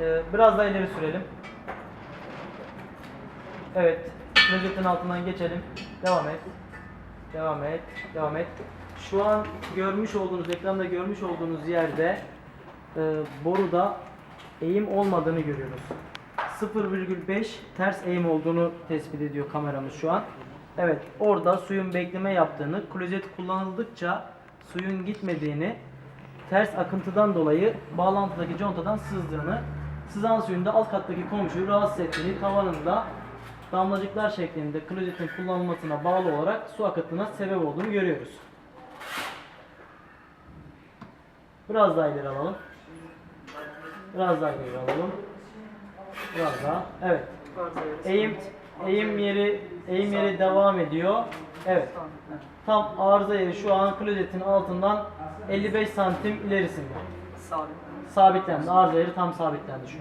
Ee, biraz daha ileri sürelim. Evet. Klozetin altından geçelim. Devam et. Devam et. Devam et. Şu an görmüş olduğunuz, ekranda görmüş olduğunuz yerde e, boruda eğim olmadığını görüyoruz. 0,5 ters eğim olduğunu tespit ediyor kameramız şu an. Evet, orada suyun bekleme yaptığını, klozet kullanıldıkça suyun gitmediğini, ters akıntıdan dolayı bağlantıdaki contadan sızdığını, sızan suyun alt kattaki komşuyu rahatsız ettiğini, tavanında damlacıklar şeklinde klozetin kullanılmasına bağlı olarak su akıtına sebep olduğunu görüyoruz. Biraz daha ileri alalım. Biraz daha ileri alalım. Biraz daha. Evet. Eğim eğim yeri eğim yeri devam ediyor. Evet. Tam arıza yeri şu an klozetin altından 55 santim ilerisinde. Sabit. Sabitlendi. Arıza yeri tam sabitlendi şu.